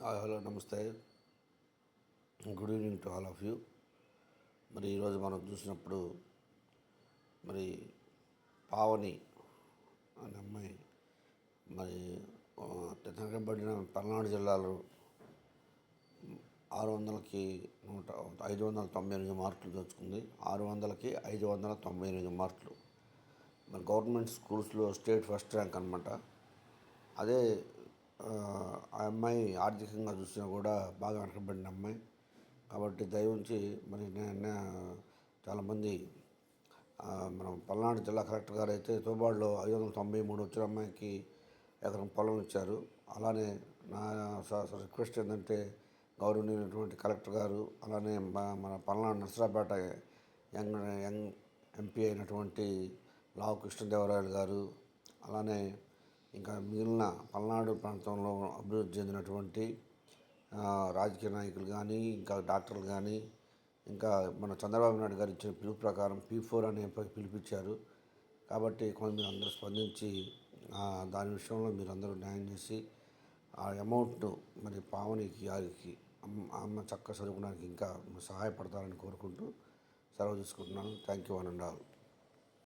Hello నమస్తే. Good evening to all of you. మరి ఈరోజు మనం చూసినప్పుడు మరి పావని అనే అమ్మాయి మరి ఆ, తిరగబడిన పల్నాడు జిల్లాలో ఆరు వందలకి నూట ఐదు వందల తొంభై ఎనిమిది మార్కులు తెచ్చుకుంది ఆరు వందలకి ఐదు వందల తొంభై ఎనిమిది మార్కులు. మరి గవర్నమెంట్ స్కూల్స్లో స్టేట్ ఫస్ట్ ర్యాంక్ అనమాట అదే ఆ అమ్మాయి ఆర్థికంగా చూసినా కూడా బాగా వెనకబడిన అమ్మాయి. కాబట్టి దయవుంచి మరి నేను చాలామంది మనం మన పల్నాడు జిల్లా కలెక్టర్ గారు అయితే తోబాడులో ఐదు వందల తొంభై మూడు వచ్చిన అమ్మాయికి ఎకరం పొలం ఇచ్చారు. అలానే నా స- రిక్వెస్ట్ ఏంటంటే గౌరవనీయులైనటువంటి కలెక్టర్ గారు అలానే మన Palnadu Narasaraopet young young MP అయినటువంటి లావు కృష్ణదేవరాయలు గారు అలానే ఇంకా మిగిలిన పల్నాడు ప్రాంతంలో అభివృద్ధి చెందినటువంటి రాజకీయ నాయకులు కానీ ఇంకా డాక్టర్లు కానీ ఇంకా మన చంద్రబాబు నాయుడు గారు ఇచ్చిన పిలుపు ప్రకారం పీ ఫోర్ అనే పిలిపించారు కాబట్టి కొంతమంది అందరూ స్పందించి దాని విషయంలో మీరు అందరూ న్యాయం చేసి ఆ అమౌంట్ను మరి పావనికి వారికి అమ్మ చక్క చదువుకోవడానికి ఇంకా సహాయపడతారని కోరుకుంటూ సెలవు తీసుకుంటున్నాను. థ్యాంక్ యూ అని అండ్ ఆల్.